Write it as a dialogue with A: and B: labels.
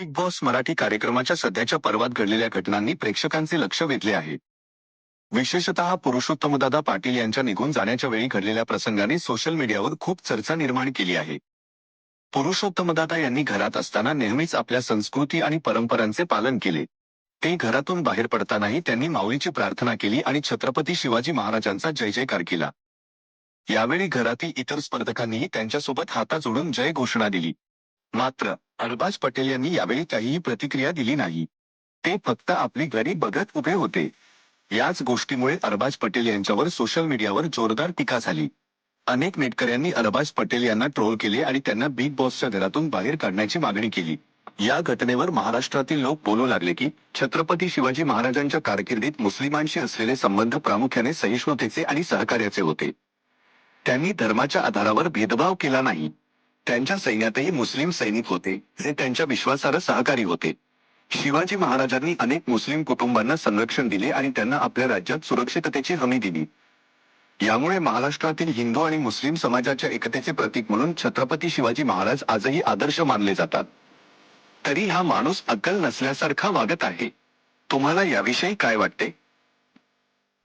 A: Big boss Marathi कार्यक्रमाच्या सध्याच्या पर्वात घडलेल्या घटनांनी प्रेक्षकांचे लक्ष वेधले आहे. विशेषतः पुरुषोत्तमदादा पाटील यांच्या निघून जाण्याच्या वेळी घडलेल्या प्रसंगाने सोशल मीडियावर खूप चर्चा निर्माण केली आहे. पुरुषोत्तमदादा यांनी घरात असताना नेहमीच आपल्या संस्कृती आणि परंपरांचे पालन केले. ते घरातून बाहेर पडतानाही त्यांनी माऊलीची प्रार्थना केली आणि छत्रपती शिवाजी महाराजांचा जय जयकार केला. यावेळी घरातील इतर स्पर्धकांनीही त्यांच्यासोबत हाता जोडून जय घोषणा दिली. मात्र अरबाज पटेल यांनी यावेळी काहीही प्रतिक्रिया दिली नाही. ते फक्त आपली घरी बघत उभे होते. याच गोष्टीमुळे अरबाज पटेल यांच्यावर सोशल मीडियावर जोरदार टीका झाली. अनेक नेटकऱ्यांनी अरबाज पटेल यांना ट्रोल केले आणि त्यांना बिग बॉसच्या घरातून बाहेर काढण्याची मागणी केली. या घटनेवर महाराष्ट्रातील लोक बोलू लागले की छत्रपती शिवाजी महाराजांच्या कारकिर्दीत मुस्लिमांशी असलेले संबंध प्रामुख्याने सहिष्णुतेचे आणि सहकार्याचे होते. त्यांनी धर्माच्या आधारावर भेदभाव केला नाही. त्यांच्या सैन्यातही मुस्लिम सैनिक होते. जे त्यांच्या विश्वासार्ह सहकारी होते. शिवाजी महाराजांनी अनेक मुस्लिम कुटुंबांना संरक्षण दिले आणि त्यांना आपल्या राज्यात सुरक्षिततेची हमी दिली. यामुळे महाराष्ट्रातील हिंदू आणि मुस्लिम समाजाच्या एकतेचे प्रतीक म्हणून छत्रपती शिवाजी महाराज आजही आदर्श मानले जातात. तरी हा माणूस अक्कल नसल्यासारखा वागत आहे. तुम्हाला याविषयी काय वाटते?